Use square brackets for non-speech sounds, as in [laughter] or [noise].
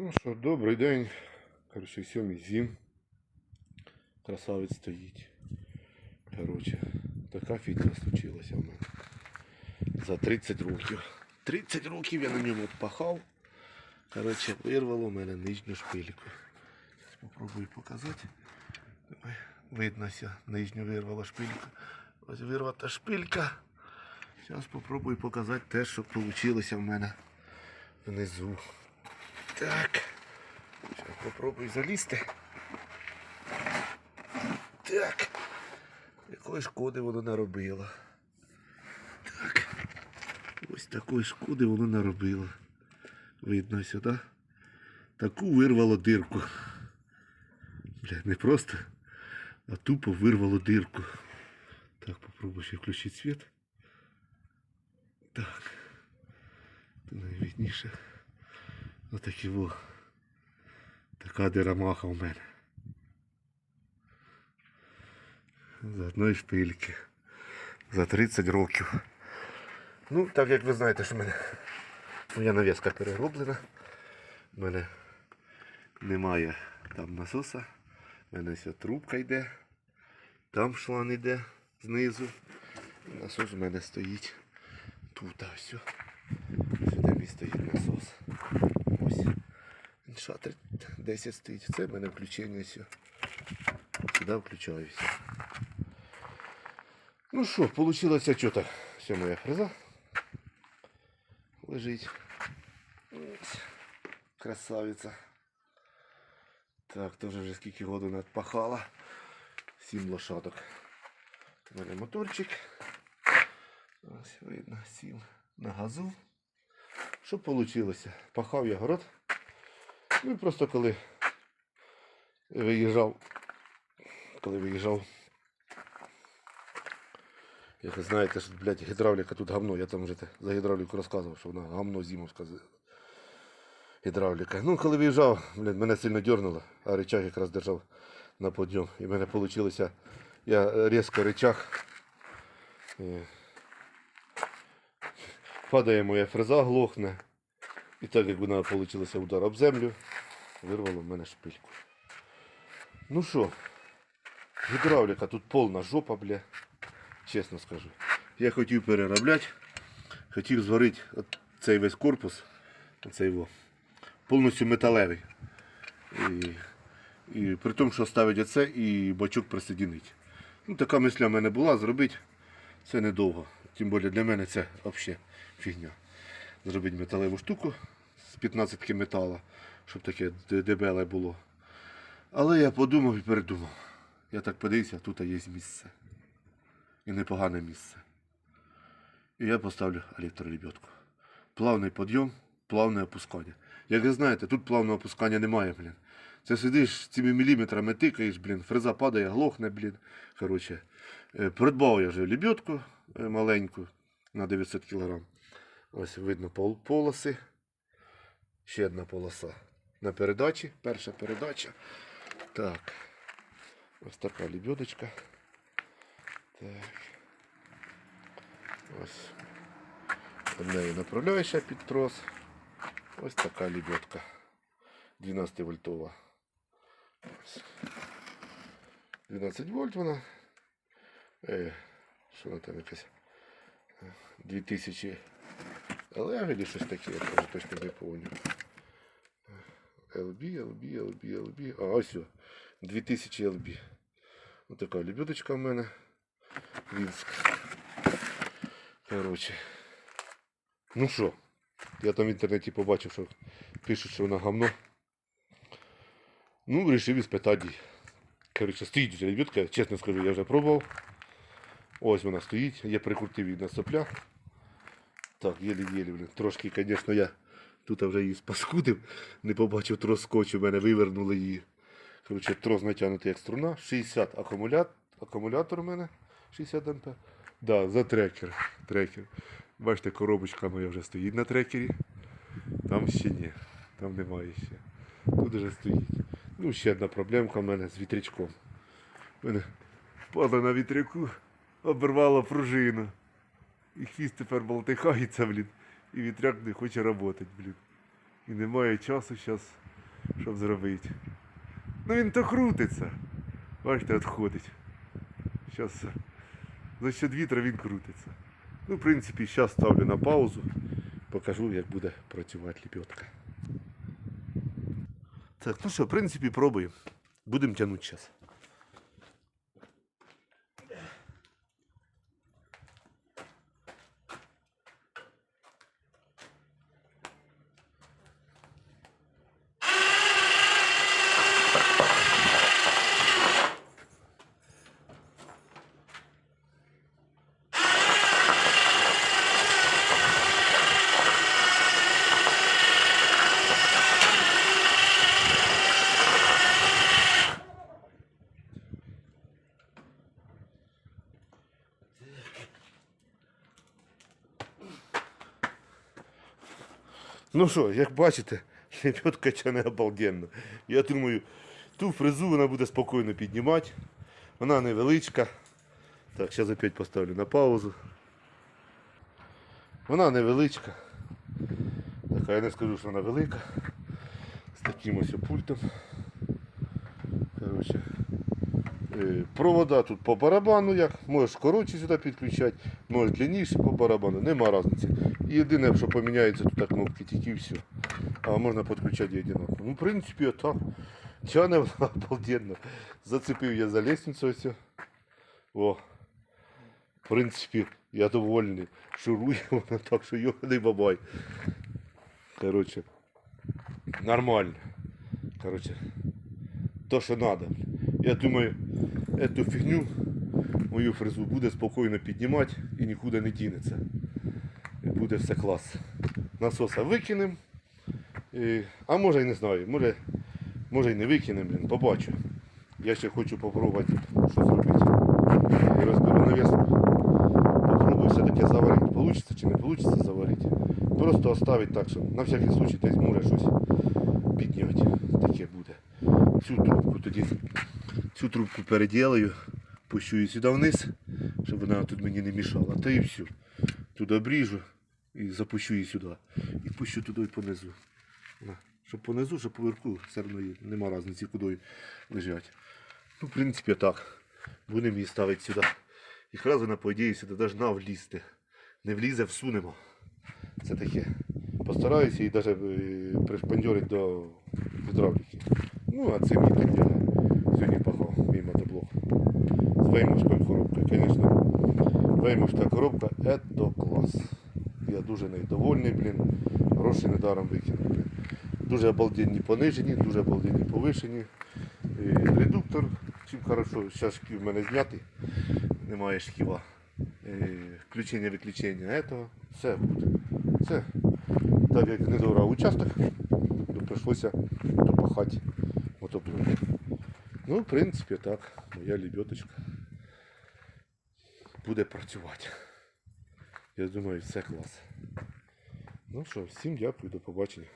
Ну що, добрий день. Коротше, сьомий зім. Красавець стоїть. Коротше, така фігня случилася в мене. За 30 років. 30 років я на ньому пахав. Коротше, вирвало мене нижню шпильку. Попробую показати. Ой, Видно, ся, нижню вирвала шпильку. Ось вирвата шпилька. Зараз попробую показати те, що вийшло в мене внизу. Так. Зараз попробую залізти. Так. Якої шкоди воно наробило. Так. Ось такої шкоди воно наробило. Видно сюди. Таку вирвало дирку. Бля, не просто, а тупо вирвало дирку. Так, попробую ще включити світ. Так. Тут найвідніше. Отакі во. Така дирамаха у мене. За одної шпильки. За 30 років. Ну, так як ви знаєте, що в мене моя навіска перероблена. У мене немає там насоса. У мене вся трубка йде. Там шланг йде знизу. Насос у мене стоїть тут. Все. Сюди мій стоїть насос. Ось. Шатер 10 стоїть. Це в мене включення все. Сюди включаюся. Ну що, получилося що так? Все моя фреза. Лежить. Ось. Красавиця. Так, теж вже скільки году надпахала. Сім лошадок. У мене моторчик. Ось видно, сім на газу. Що вийшло? Пахав я город. Ну і просто коли виїжджав, коли виїжджав, як ви знаєте, що, блядь, гідравліка тут говно. Я там вже за гідравліку розказував, що вона говно зимовська з- гідравліка. Ну, коли виїжджав, блядь, мене сильно дернуло, а речах якраз держав на подйом. І в мене вийшло, я різко речах. Падає моя фреза, глохне. І так як вона вийшла удар об землю, вирвало в мене шпильку. Ну що, гідравліка тут повна жопа, бля. Чесно скажу. Я хотів переробляти, хотів зварити цей весь корпус, оцей його, повністю металевий. І, і при тому, що ставить оце і бачок присоединить. Ну, така мисля в мене була, зробити це недовго. Тим більше для мене це взагалі фігня. Зробити металеву штуку з 15 метала, щоб таке дебеле було. Але я подумав і передумав. Я так подивився, тут є місце. І непогане місце. І я поставлю електролебедку. Плавний підйом, плавне опускання. Як ви знаєте, тут плавного опускання немає, блін. Це сидиш цими міліметрами тикаєш, блін, фреза падає, глохне, блін. Коротше, е, придбав я вже лебедку е, маленьку на 900 кг. Ось видно пол- полоси. Ще одна полоса. На передачі. Перша передача. Так. Ось така лебедочка. Так. Ось. Од неї направляєшся під трос. Ось така лебедка. 12 вольтова. Ось. 12 вольт вона. Що там якась? Е, 2000 LR или щось таке, я вже точно не пам'ятаю. LB, LB, LB, LB. А, ось все. 2000 LB. Ось така лебедочка в мене. Вінська. Коротше. Ну що, я там в інтернеті побачив, що пишуть, що вона гамно. Ну, вирішив іспитати її. Коротше, стоїть вже лебедка, чесно скажу, я вже пробував. Ось вона стоїть, я прикрутив її на сопля. Так, єлі-єлі, блін. Трошки, звісно, я тут вже її спаскудив, не побачив трос скотчу, мене вивернули її. Коротше, трос натягнутий як струна, 60 акумулятор, акумулятор у мене 60 ампер. Да, за трекер. трекер. Бачите, коробочка моя вже стоїть на трекері. Там ще ні. Там немає ще. Тут вже стоїть. Ну, ще одна проблемка в мене з вітрячком. У мене падла на вітряку, обірвала пружину. І хвіст тепер болтихається, блін. І вітряк не хоче працювати, блін. І немає часу зараз щоб зробити. Ну він то крутиться. Бачите, відходить. Зараз за счет вітра він крутиться. Ну, в принципі, зараз ставлю на паузу. Покажу, як буде працювати ліпьотка. Так, ну що, в принципі, пробуємо. Будемо тягнути зараз. Ну що, як бачите, [laughs] лебедка тяне обалденно. Я думаю, ту фрезу вона буде спокійно піднімати. Вона невеличка. Так, зараз опять поставлю на паузу. Вона невеличка. Так, а я не скажу, що вона велика. З таким ось пультом. Короче. Е, Провода тут по барабану, як можеш коротше сюди підключати, можеш длинніше по барабану, нема різниці. Єдине, що поміняється тут кнопки, тільки і все. А можна підключати і. Ну, в принципі, отак. Тяне вона [laughs] обалденно. Зацепив я за лестницю ось. О. В принципі, я довольний. Шурує [laughs] вона так, що не бабай. Короче. Нормально. Короче. То, що надо. Я думаю, эту фигню, мою фрезу, буде спокійно піднімати і нікуди не дінеться. І буде все клас. Насоса викинемо. А може і не знаю, може, може і не викинемо, побачу. Я ще хочу попробувати, що зробити. І розберу навіс. Попробую все-таки заварити. Получиться чи не вийде заварити. Просто оставити так, щоб на всякий случай десь може щось підняти. Таке буде. Цю трубку тоді, цю трубку переділаю, пущу її сюди вниз, щоб вона тут мені не мішала. Та і все. Туди обріжу і запущу її сюди. І пущу туди і понизу. Щоб понизу, щоб поверху все одно нема різниці, куди лежать. Ну, в принципі, так. Будемо її ставити сюди. Якраз вона, по сюди должна влізти. Не влізе, всунемо. Це таке. Постараюся її навіть пришпандьорити до гідравліки. Ну, а це так я сьогодні пахав, мій мотоблок. З веймовською коробкою, звісно. Веймовська коробка це клас. Я дуже нею довольний, блін. Гроші недаром викинув. Дуже обалденні понижені, дуже обалденні повишені. Редуктор, чим хорошо, зараз шків в мене знятий, немає шківа. Включення виключення этого, все буде. Це так як не добрав участок, то прийшлося допахати мотоблок. Ну, в принципі, так, моя лебедочка буде працювати. Я думаю, все клас. Ну що, всім дякую, до побачення.